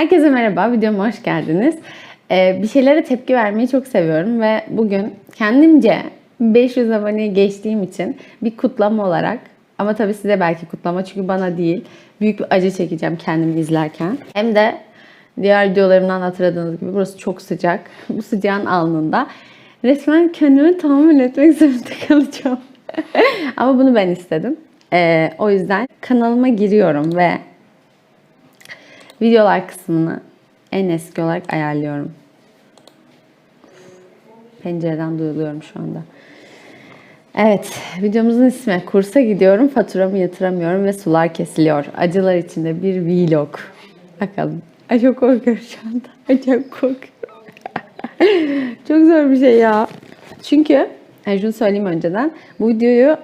Herkese merhaba, videoma hoş geldiniz. Ee, bir şeylere tepki vermeyi çok seviyorum ve bugün kendimce 500 aboneyi geçtiğim için bir kutlama olarak ama tabii size belki kutlama çünkü bana değil. Büyük bir acı çekeceğim kendimi izlerken. Hem de diğer videolarımdan hatırladığınız gibi burası çok sıcak. Bu sıcağın alnında resmen kendimi tahammül etmek zorunda kalacağım. ama bunu ben istedim. Ee, o yüzden kanalıma giriyorum ve videolar kısmını en eski olarak ayarlıyorum. Pencereden duyuluyorum şu anda. Evet, videomuzun ismi Kursa gidiyorum, faturamı yatıramıyorum ve sular kesiliyor. Acılar içinde bir vlog. Bakalım. Ay çok korkuyorum şu anda. Ay çok korkuyorum. çok zor bir şey ya. Çünkü, yani şunu söyleyeyim önceden. Bu videoyu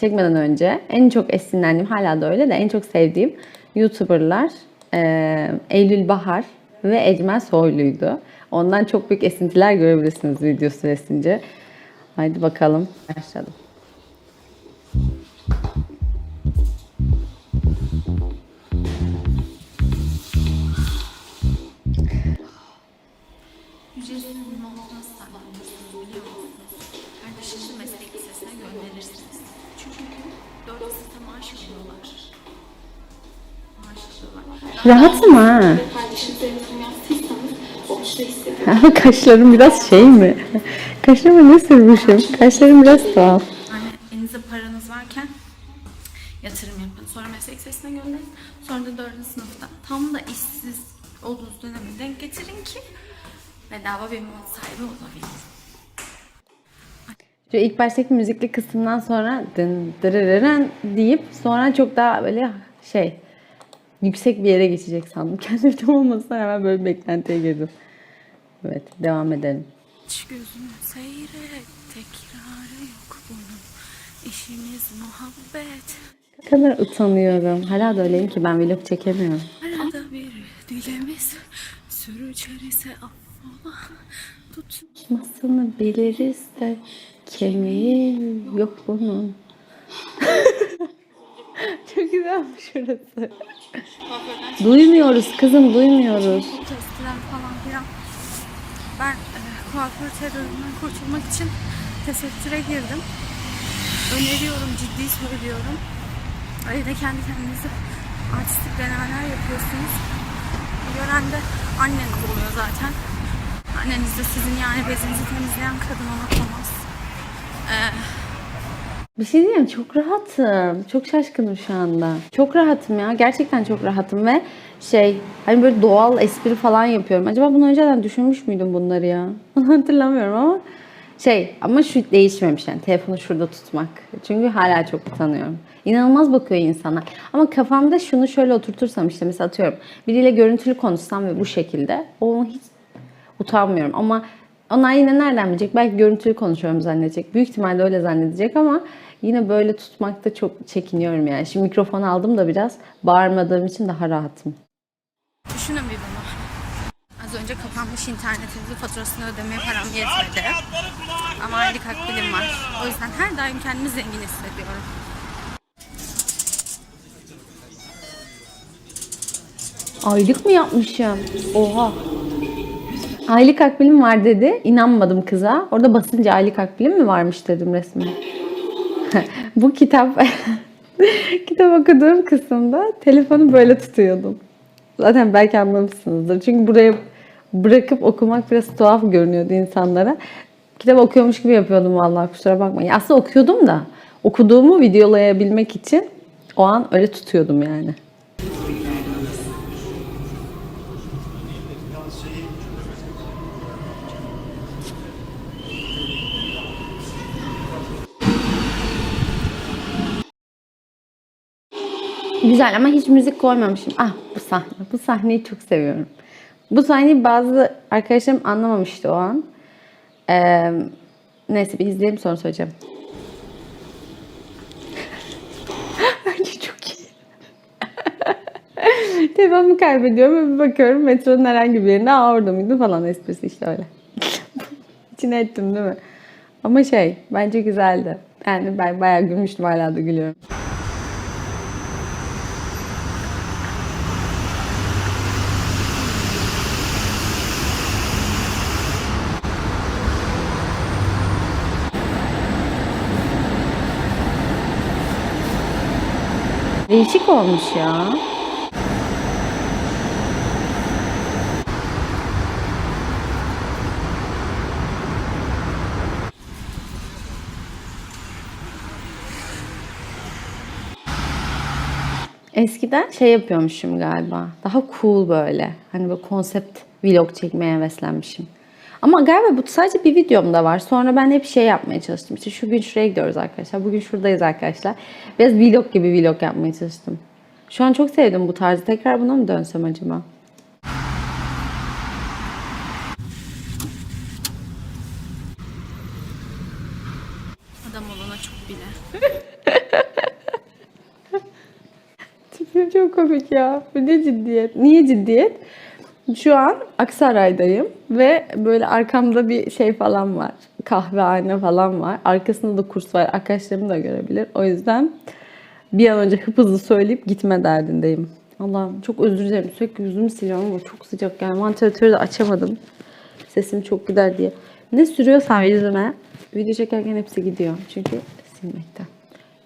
çekmeden önce en çok esinlendiğim, hala da öyle de en çok sevdiğim YouTuber'lar e, Eylül Bahar ve Ecmel Soylu'ydu. Ondan çok büyük esintiler görebilirsiniz video süresince. Haydi bakalım. Başlayalım. Çünkü dört site maaş alıyorlar. Borçlu hissediyorum. Ama kaşlarım biraz şey mi? Kaşlarıma ne sürmüşüm? Kaşlarım biraz tuhaf. Yani elinizde paranız varken yatırım yapın. Sonra meslek lisesine gönderin. Sonra da dördüncü sınıfta tam da işsiz olduğunuz döneme denk getirin ki bedava bir mal sahibi olabilin. Şu ilk baştaki müzikli kısımdan sonra dın dırırırın deyip sonra çok daha böyle şey yüksek bir yere geçecek sandım. Kendi tam olmasına hemen böyle bir beklentiye girdim. Evet devam edelim. Aç gözünü seyret, tekrarı yok bunun. İşimiz muhabbet. Ne kadar utanıyorum. Hala da öyleyim ki ben vlog çekemiyorum. Arada bir dilemiz sürüceri ise affola. Tut Masını biliriz de kemiği yok bunun. Çok güzelmiş şurası. Duymuyoruz kızım duymuyoruz. testiler falan filan. Ben e, kuaför teröründen kurtulmak için tesettüre girdim. Öneriyorum, ciddi söylüyorum. Evde kendi kendinize artistik denemeler yapıyorsunuz. Gören de anneniz oluyor zaten. Anneniz de sizin yani bezinizi temizleyen kadın olamaz. Ee, Bir şey diyeyim çok rahatım. Çok şaşkınım şu anda. Çok rahatım ya. Gerçekten çok rahatım ve şey hani böyle doğal espri falan yapıyorum. Acaba bunu önceden düşünmüş müydüm bunları ya? Hatırlamıyorum ama şey ama şu değişmemiş yani telefonu şurada tutmak. Çünkü hala çok utanıyorum. İnanılmaz bakıyor insana. Ama kafamda şunu şöyle oturtursam işte mesela atıyorum biriyle görüntülü konuşsam ve bu şekilde onu hiç utanmıyorum ama onlar yine nereden bilecek? Belki görüntülü konuşuyorum zannedecek. Büyük ihtimalle öyle zannedecek ama yine böyle tutmakta çok çekiniyorum yani. Şimdi mikrofon aldım da biraz bağırmadığım için daha rahatım. Düşünün bir bunu. Az önce kapanmış internetinizin faturasını ödemeye param yetmedi. Ama aylık akbilim var. O yüzden her daim kendimi zengin hissediyorum. Aylık mı yapmışım? Oha. Aylık akbilim var dedi. İnanmadım kıza. Orada basınca aylık akbilim mi varmış dedim resmen. Bu kitap kitap okuduğum kısımda telefonu böyle tutuyordum. Zaten belki anlamışsınızdır. Çünkü buraya bırakıp okumak biraz tuhaf görünüyordu insanlara. Kitap okuyormuş gibi yapıyordum vallahi kusura bakmayın. Aslında okuyordum da okuduğumu videolayabilmek için o an öyle tutuyordum yani. Güzel ama hiç müzik koymamışım. Ah bu sahne. Bu sahneyi çok seviyorum. Bu sahneyi bazı arkadaşlarım anlamamıştı o an. Ee, neyse bir izleyelim sonra söyleyeceğim. Bence çok iyi. Telefonumu kaybediyorum ve bir bakıyorum metronun herhangi bir yerinde Aa orada mıydı falan esprisi işte öyle. İçine ettim değil mi? Ama şey bence güzeldi. Yani ben bayağı gülmüştüm hala da gülüyorum. Olmuş ya. Eskiden şey yapıyormuşum galiba. Daha cool böyle. Hani böyle konsept vlog çekmeye heveslenmişim. Ama galiba bu sadece bir videomda var. Sonra ben hep şey yapmaya çalıştım. İşte şu gün şuraya gidiyoruz arkadaşlar. Bugün şuradayız arkadaşlar. Biraz vlog gibi vlog yapmaya çalıştım. Şu an çok sevdim bu tarzı. Tekrar buna mı dönsem acaba? Adam olana çok bile. Tipim çok komik ya. Bu ne ciddiyet? Niye ciddiyet? Şu an Aksaray'dayım ve böyle arkamda bir şey falan var. Kahvehane falan var. Arkasında da kurs var. Arkadaşlarım da görebilir. O yüzden bir an önce hızlı söyleyip gitme derdindeyim. Allah'ım çok özür dilerim. Sürekli yüzümü siliyorum ama çok sıcak yani. Vantilatörü de açamadım. Sesim çok gider diye. Ne sürüyorsam yüzüme video çekerken hepsi gidiyor. Çünkü silmekten.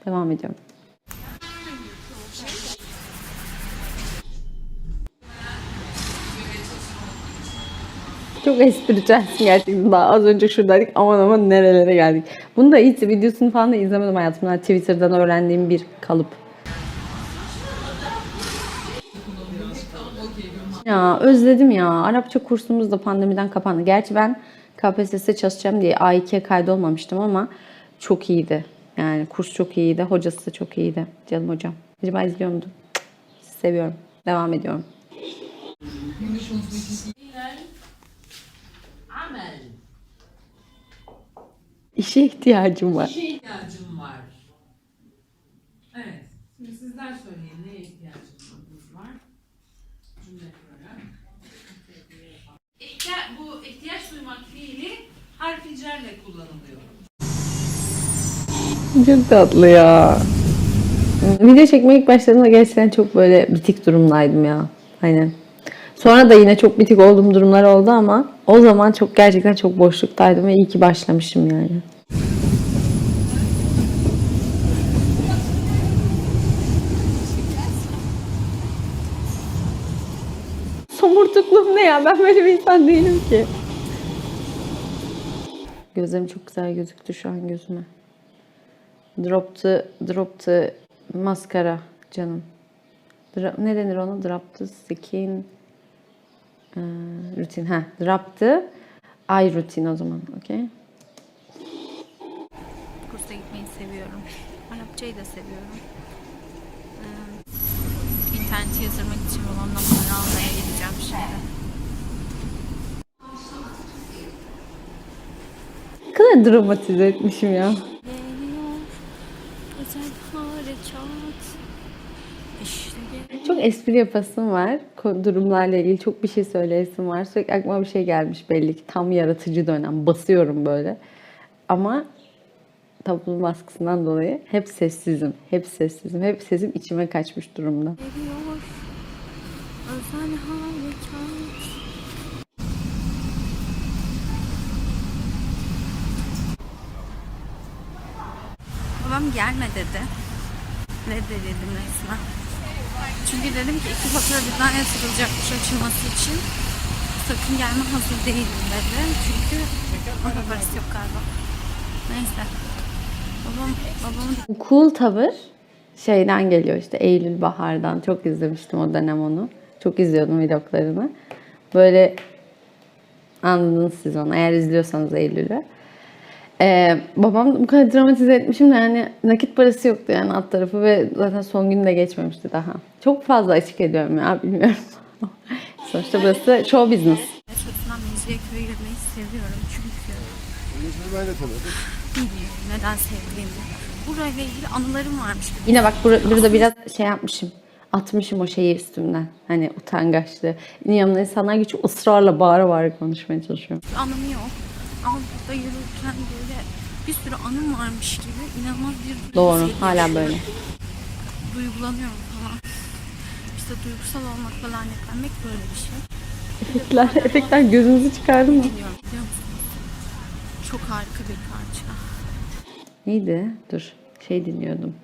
Devam ediyorum. Çok espritüelsin gerçekten. Daha az önce şuradaydık aman aman nerelere geldik. Bunu da hiç videosunu falan da izlemedim hayatımda. Twitter'dan öğrendiğim bir kalıp. Ya özledim ya. Arapça kursumuz da pandemiden kapandı. Gerçi ben KPSS çalışacağım diye A2'ye kaydolmamıştım ama çok iyiydi. Yani kurs çok iyiydi. Hocası da çok iyiydi. Canım hocam. Acaba izliyor muydun? Cık, Seviyorum. Devam ediyorum. İşe ihtiyacım var. şeye ihtiyacım var. Evet. Şimdi sizler söyleyin neye ihtiyacınız var? Cümle kurarak. İhtiya bu ihtiyaç duymak fiili harfi cerle kullanılıyor. Çok tatlı ya. Video çekmeye ilk başladığımda gerçekten çok böyle bitik durumdaydım ya. Aynen. Sonra da yine çok bitik olduğum durumlar oldu ama o zaman çok gerçekten çok boşluktaydım ve iyi ki başlamışım yani. Somurtukluğum ne ya? Ben böyle bir insan değilim ki. Gözlerim çok güzel gözüktü şu an gözüme. Drop the, drop the maskara canım. Dra- ne denir ona? Drop the skin ee, rutin. Ha, drop the eye routine o zaman. Okey. Kursa gitmeyi seviyorum. Arapçayı da seviyorum. Ee, interneti yazdırmak için babamdan para almaya gideceğim şimdi. Ne kadar dramatize etmişim ya. Geliyor özel harekat. İşte geliyor. Çok espri yapasım var. Durumlarla ilgili çok bir şey söyleyesim var. Sürekli aklıma bir şey gelmiş belli ki. Tam yaratıcı dönem. Basıyorum böyle. Ama toplum baskısından dolayı hep sessizim. Hep sessizim. Hep sesim içime kaçmış durumda. Babam gelme dedi. Reddedildim resmen. Çünkü dedim ki iki fatura birden yatırılacakmış açılması için. Sakın gelme hazır değilim dedi. Çünkü orada parası yok galiba. Neyse. Babam, babamın Cool tavır şeyden geliyor işte Eylül Bahar'dan. Çok izlemiştim o dönem onu. Çok izliyordum vloglarını. Böyle anladınız siz onu eğer izliyorsanız Eylül'ü. Ee, babam bu kadar dramatize etmişim de yani nakit parası yoktu yani alt tarafı ve zaten son gün de geçmemişti daha. Çok fazla açık ediyorum ya bilmiyorum. Sonuçta burası show business. Çocuktan Mecidiyeköy'e girmeyi seviyorum çünkü Ben de tanıdım. bilmiyorum neden sevdiğimi. Burayla ilgili anılarım varmış gibi. Yine bak bur- burada biraz şey yapmışım. Atmışım o şeyi üstümden. Hani utangaçlığı. Yanımda insanlar geçiyor ısrarla bağıra bağıra konuşmaya çalışıyorum. Anlamı yok. Ama burada yürürken böyle bir sürü anım varmış gibi inanılmaz bir Doğru. Hala böyle. Duygulanıyorum falan. İşte duygusal olmak ve lanetlenmek böyle bir şey. Efektler, efektler gözünüzü çıkardı mı? Biliyorum biliyor musunuz? Çok harika bir parça. Neydi? Dur. Şey dinliyordum.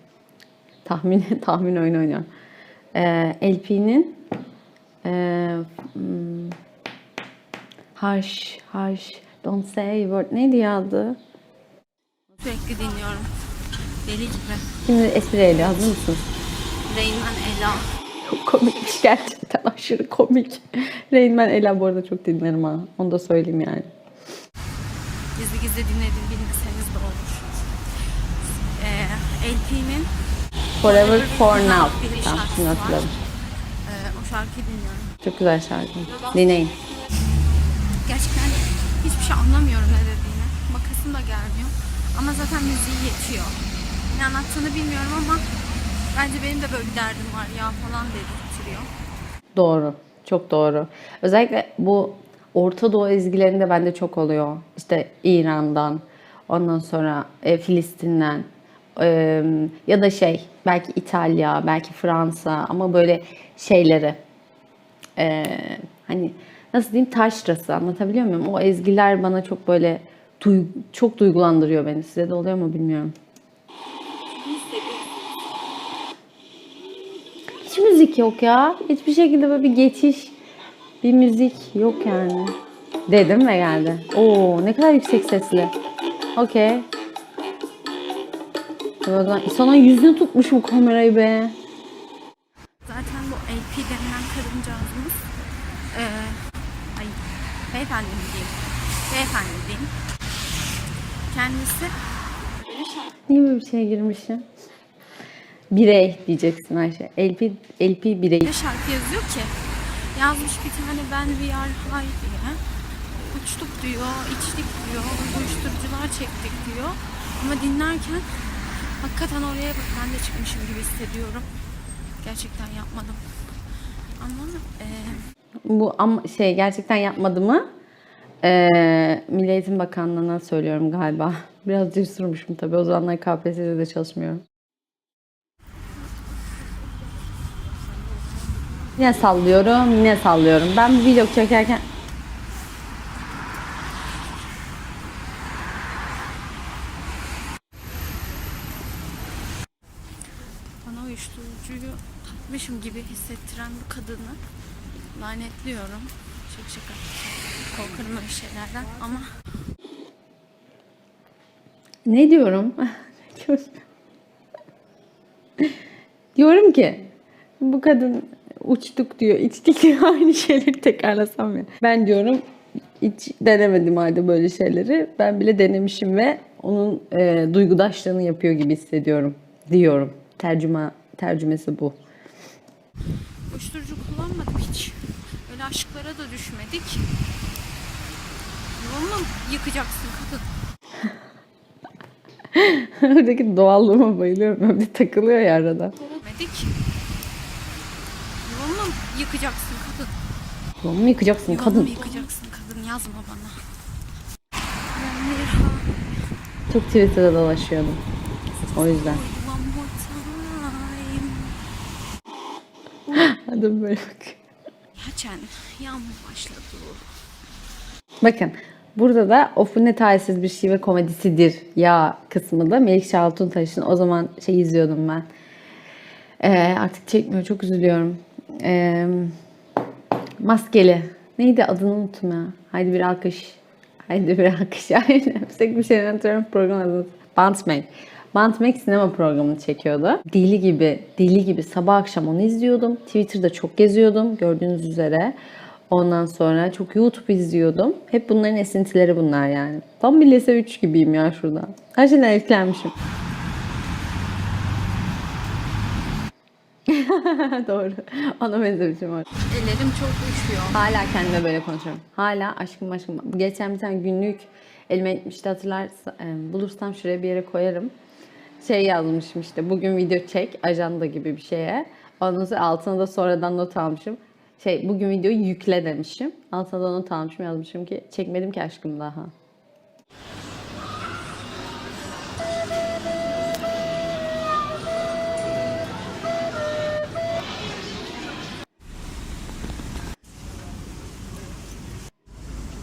Tahmin tahmin oyunu oynuyorum. Ee, LP'nin ee, hmm, Harsh, Harsh, Don't Say Word neydi ya adı? Sürekli dinliyorum. Deli gibi. Şimdi espri ediyor. Hazır mısın? Rain Man Ela. Çok komikmiş gerçekten. Aşırı komik. Rain Man Ela bu arada çok dinlerim ha. Onu da söyleyeyim yani. Gizli gizli dinledim bilmeseniz de olur. Ee, LP'nin Forever For Now. Tamam şimdi hatırladım. e, o şarkıyı dinliyorum. Çok güzel şarkı. Dinleyin. Gerçekten hiçbir şey anlamıyorum ne dediğini. Bakasım da gelmiyor. Ama zaten müziği yetiyor. Ne anlattığını bilmiyorum ama bence benim de böyle bir derdim var ya falan dedirtiyor. Doğru. Çok doğru. Özellikle bu Orta Doğu ezgilerinde bende çok oluyor. İşte İran'dan, ondan sonra e, Filistin'den e, ya da şey belki İtalya, belki Fransa ama böyle şeyleri e, hani nasıl diyeyim taşrası anlatabiliyor muyum? O ezgiler bana çok böyle duy- çok duygulandırıyor beni. Size de oluyor mu bilmiyorum. Hiç müzik yok ya. Hiçbir şekilde böyle bir geçiş, bir müzik yok yani. Dedim ve geldi. Oo ne kadar yüksek sesli. Okey. Zaman sana yüzünü tutmuşum kamerayı be. Zaten bu LP denilen kadıncağızımız eee ay beyefendi diyeyim? Beyefendi diyeyim. Kendisi Niye böyle bir şeye girmişim? Birey diyeceksin Ayşe. LP, LP birey. şarkı yazıyor ki? Yazmış bir tane ben we are high diye. Uçtuk diyor, içtik diyor, uyuşturucular çektik diyor. Ama dinlerken hakikaten oraya bak ben de çıkmışım gibi hissediyorum. Gerçekten yapmadım. Ama eee Bu ama şey gerçekten yapmadı mı? Ee, Milli Eğitim Bakanlığı'na söylüyorum galiba. Biraz cesurmuşum tabii. O zamanlar KPSS'de de çalışmıyorum. Yine sallıyorum, yine sallıyorum. Ben bu vlog çekerken bana uyuşturucuyu tatmışım gibi hissettiren bu kadını lanetliyorum. Şaka şaka. Korkarım öyle şeylerden ama ne diyorum? Diyorum? ki bu kadın uçtuk diyor, içtik diyor aynı şeyleri tekrarlasam ya. Ben diyorum hiç denemedim halde böyle şeyleri. Ben bile denemişim ve onun e, duygudaşlığını yapıyor gibi hissediyorum diyorum. Tercüme tercümesi bu. uyuşturucu. Öyle aşklara da düşmedik. Mu yıkacaksın kadın? Oradaki doğallığıma bayılıyorum. Öyle takılıyor ya arada. Düşmedik. Mu yıkacaksın kadın? Yolumu yıkacaksın Yolunu kadın. mu yıkacaksın kadın? Yazma bana. Bir Çok Twitter'da dolaşıyordum. O yüzden. Hadi böyle bak. Haçen yağmur başladı. Bakın burada da of ne talihsiz bir şive komedisidir ya kısmı da Melikşah Altuntaş'ın o zaman şey izliyordum ben. Ee, artık çekmiyor çok üzülüyorum. Ee, maskeli. Neydi adını unuttum ya. Haydi bir alkış. Haydi bir alkış. Aynen. Tek bir şey hatırlıyorum program adını. Bantmek. Bantmek sinema programını çekiyordu. Deli gibi, deli gibi sabah akşam onu izliyordum. Twitter'da çok geziyordum gördüğünüz üzere. Ondan sonra çok YouTube izliyordum. Hep bunların esintileri bunlar yani. Tam bir lise 3 gibiyim ya şurada. Her şeyden etkilenmişim. Doğru. Ona benzemişim orada. Ellerim çok üşüyor. Hala kendime böyle konuşuyorum. Hala aşkım aşkım. Geçen bir tane günlük elime gitmişti hatırlarsa e, bulursam şuraya bir yere koyarım. Şey yazmışım işte bugün video çek ajanda gibi bir şeye. Ondan sonra altına da sonradan not almışım. Şey bugün videoyu yükle demişim. Altına da not almışım yazmışım ki çekmedim ki aşkım daha.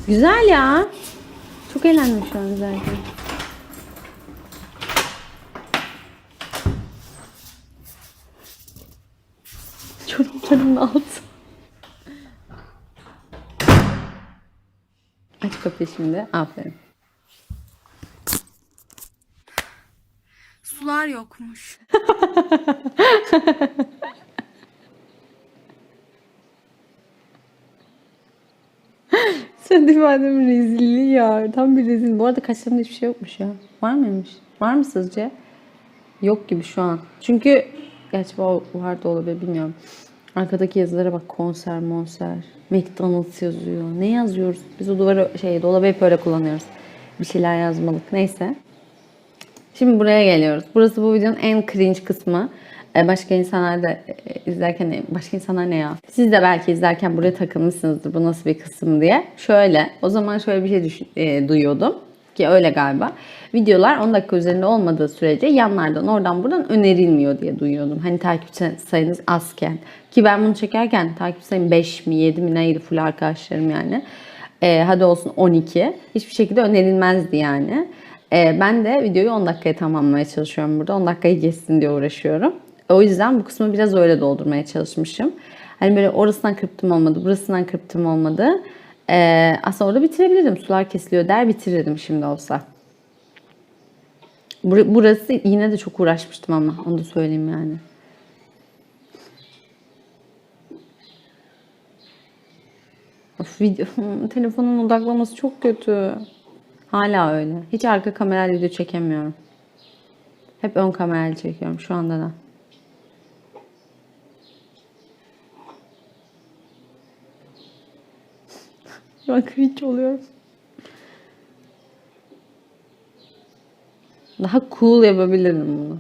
Güzel ya. Çok eğlendim şu an zaten. Saçlarımın altı. Aç kapıyı şimdi. Aferin. Sular yokmuş. Sen ifademin rezilliği ya. Tam bir rezil. Bu arada kaşlarımda hiçbir şey yokmuş ya. Var mıymış? Var mı sizce? Yok gibi şu an. Çünkü gerçi var da olabilir bilmiyorum. Arkadaki yazılara bak konser monser. McDonald's yazıyor. Ne yazıyoruz? Biz o duvarı şey dolabı hep öyle kullanıyoruz. Bir şeyler yazmalık. Neyse. Şimdi buraya geliyoruz. Burası bu videonun en cringe kısmı. Ee, Başka insanlar da e, izlerken başka insanlar ne ya? Siz de belki izlerken buraya takılmışsınızdır bu nasıl bir kısım diye. Şöyle o zaman şöyle bir şey düşün, e, duyuyordum ki öyle galiba. Videolar 10 dakika üzerinde olmadığı sürece yanlardan oradan buradan önerilmiyor diye duyuyordum. Hani takipçi sayınız azken. Ki ben bunu çekerken takipçi sayım 5 mi 7 mi neydi full arkadaşlarım yani. Ee, hadi olsun 12. Hiçbir şekilde önerilmezdi yani. Ee, ben de videoyu 10 dakikaya tamamlamaya çalışıyorum burada. 10 dakikayı geçsin diye uğraşıyorum. O yüzden bu kısmı biraz öyle doldurmaya çalışmışım. Hani böyle orasından kırptım olmadı, burasından kırptım olmadı. Ee, aslında orada bitirebilirdim. Sular kesiliyor der bitirirdim şimdi olsa. Bur- Burası yine de çok uğraşmıştım ama onu da söyleyeyim yani. Of, video, telefonun odaklaması çok kötü. Hala öyle. Hiç arka kamerayla video çekemiyorum. Hep ön kamerayla çekiyorum şu anda da. Şu an cringe oluyorum. Daha cool yapabilirdim bunu.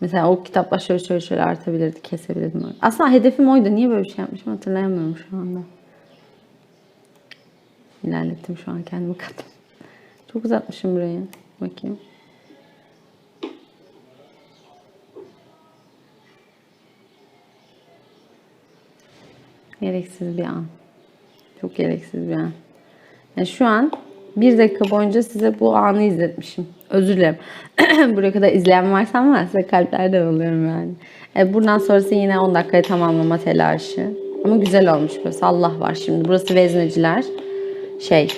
Mesela o kitaplar şöyle şöyle şöyle artabilirdi, kesebilirdim. Aslında hedefim oydu. Niye böyle bir şey yapmışım hatırlayamıyorum şu anda. İlerlettim şu an kendimi katım. Çok uzatmışım burayı. Bakayım. Gereksiz bir an. Çok gereksiz bir an. Yani şu an bir dakika boyunca size bu anı izletmişim. Özür dilerim. Buraya kadar izleyen varsa ama size kalplerden alıyorum yani. E, buradan sonrası yine 10 dakikaya tamamlama telaşı. Ama güzel olmuş burası. Allah var şimdi. Burası vezneciler. Şey,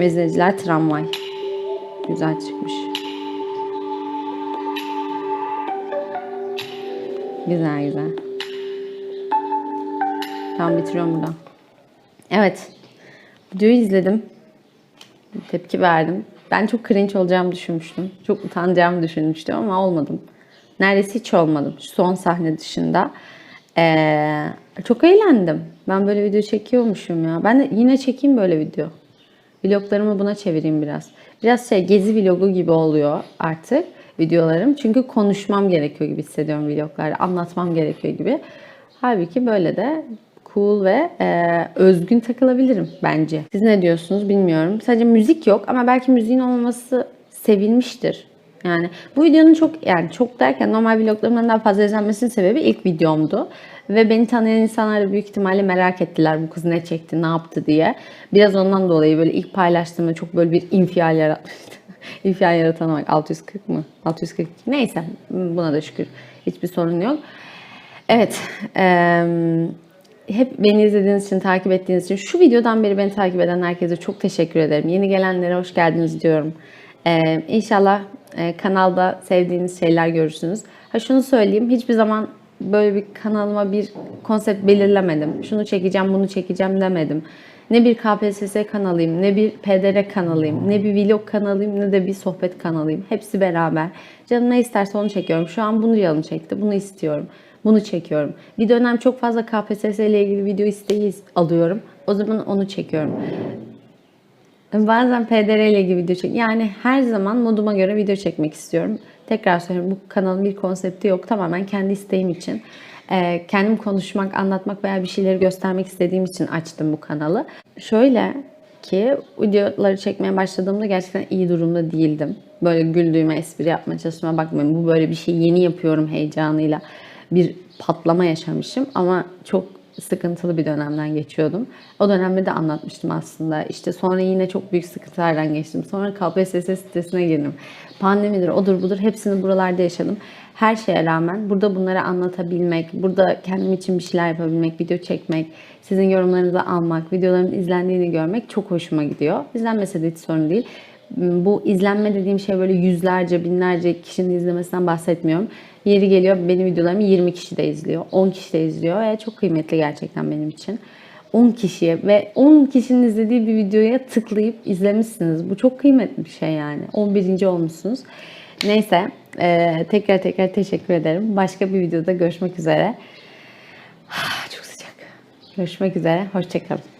vezneciler tramvay. Güzel çıkmış. Güzel güzel. Tamam bitiriyorum buradan. Evet. Videoyu izledim. Tepki verdim. Ben çok cringe olacağımı düşünmüştüm. Çok utanacağımı düşünmüştüm ama olmadım. Neredeyse hiç olmadım. Şu son sahne dışında. Ee, çok eğlendim. Ben böyle video çekiyormuşum ya. Ben de yine çekeyim böyle video. Vloglarımı buna çevireyim biraz. Biraz şey gezi vlogu gibi oluyor artık videolarım. Çünkü konuşmam gerekiyor gibi hissediyorum vloglarda. Anlatmam gerekiyor gibi. Halbuki böyle de cool ve e, özgün takılabilirim bence. Siz ne diyorsunuz bilmiyorum. Sadece müzik yok ama belki müziğin olmaması sevilmiştir. Yani bu videonun çok yani çok derken normal vloglarımdan daha fazla izlenmesinin sebebi ilk videomdu. Ve beni tanıyan insanlar büyük ihtimalle merak ettiler bu kız ne çekti, ne yaptı diye. Biraz ondan dolayı böyle ilk paylaştığımda çok böyle bir infial yaratmıştı. infial yaratan bak 640 mı? 642. Neyse buna da şükür hiçbir sorun yok. Evet. eee, hep beni izlediğiniz için, takip ettiğiniz için, şu videodan beri beni takip eden herkese çok teşekkür ederim. Yeni gelenlere hoş geldiniz diyorum. Ee, inşallah e, kanalda sevdiğiniz şeyler görürsünüz. Ha şunu söyleyeyim, hiçbir zaman böyle bir kanalıma bir konsept belirlemedim. Şunu çekeceğim, bunu çekeceğim demedim. Ne bir KPSS kanalıyım, ne bir PDR kanalıyım, ne bir vlog kanalıyım, ne de bir sohbet kanalıyım. Hepsi beraber. Canım ne isterse onu çekiyorum. Şu an bunu canım çekti, bunu istiyorum. Bunu çekiyorum. Bir dönem çok fazla KPSS ile ilgili video isteği alıyorum. O zaman onu çekiyorum. Bazen PDR ile ilgili video çek. Yani her zaman moduma göre video çekmek istiyorum. Tekrar söylüyorum bu kanalın bir konsepti yok. Tamamen kendi isteğim için. Ee, kendim konuşmak, anlatmak veya bir şeyleri göstermek istediğim için açtım bu kanalı. Şöyle ki videoları çekmeye başladığımda gerçekten iyi durumda değildim. Böyle güldüğüme, espri yapmaya çalıştığıma bakmayın. Bu böyle bir şey yeni yapıyorum heyecanıyla bir patlama yaşamışım ama çok sıkıntılı bir dönemden geçiyordum. O dönemde de anlatmıştım aslında. İşte sonra yine çok büyük sıkıntılardan geçtim. Sonra KPSS sitesine girdim. Pandemidir, odur budur hepsini buralarda yaşadım. Her şeye rağmen burada bunları anlatabilmek, burada kendim için bir şeyler yapabilmek, video çekmek, sizin yorumlarınızı almak, videoların izlendiğini görmek çok hoşuma gidiyor. İzlenmese de hiç sorun değil. Bu izlenme dediğim şey böyle yüzlerce, binlerce kişinin izlemesinden bahsetmiyorum. Yeri geliyor benim videolarımı 20 kişi de izliyor, 10 kişi de izliyor ve çok kıymetli gerçekten benim için. 10 kişiye ve 10 kişinin izlediği bir videoya tıklayıp izlemişsiniz. Bu çok kıymetli bir şey yani. 11. olmuşsunuz. Neyse eee, tekrar tekrar teşekkür ederim. Başka bir videoda görüşmek üzere. Çok sıcak. Görüşmek üzere. Hoşçakalın.